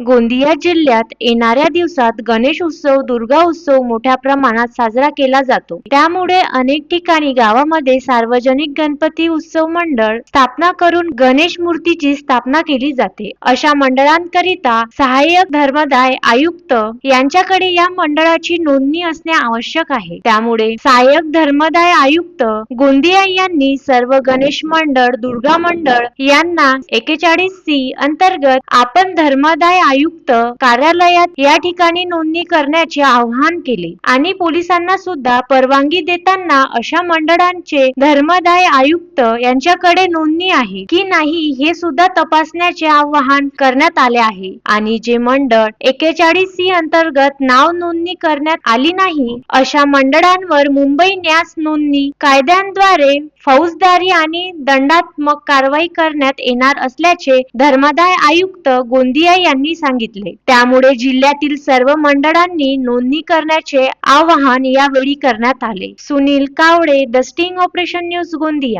गोंदिया जिल्ह्यात येणाऱ्या दिवसात गणेश उत्सव दुर्गा उत्सव मोठ्या प्रमाणात साजरा केला जातो. त्यामुळे अनेक ठिकाणी गावामध्ये सार्वजनिक गणपती उत्सव मंडळ स्थापना करून गणेश मूर्तीची स्थापना केली जाते. अशा मंडळांकरिता सहाय्यक धर्मदाय आयुक्त यांच्याकडे या मंडळाची नोंदणी असणे आवश्यक आहे. त्यामुळे सहाय्यक धर्मदाय आयुक्त गोंदिया यांनी सर्व गणेश मंडळ दुर्गा मंडळ यांना एकेचाळीस सी अंतर्गत आपण धर्मदाय आयुक्त कार्यालयात या ठिकाणी नोंदणी करण्याचे आवाहन केले. आणि पोलिसांना सुद्धा परवानगी देताना अशा मंडळांचे धर्मदाय आयुक्त यांच्याकडे नोंदणी आहे की नाही हे सुद्धा तपासण्याचे आवाहन करण्यात आले आहे. आणि जे मंडळ एकेचाळीस सी अंतर्गत नाव नोंदणी करण्यात आली नाही अशा मंडळांवर मुंबई न्यास नोंदणी कायद्यांद्वारे फौजदारी आणि दंडात्मक कारवाई करण्यात येणार असल्याचे धर्मादाय आयुक्त गोंदिया यांनी सांगितले. त्यामुळे जिल्ह्यातील सर्व मंडळांनी नोंदणी करण्याचे आवाहन यावेळी करण्यात आले. Sunil Kawale the sting operation news Gondia.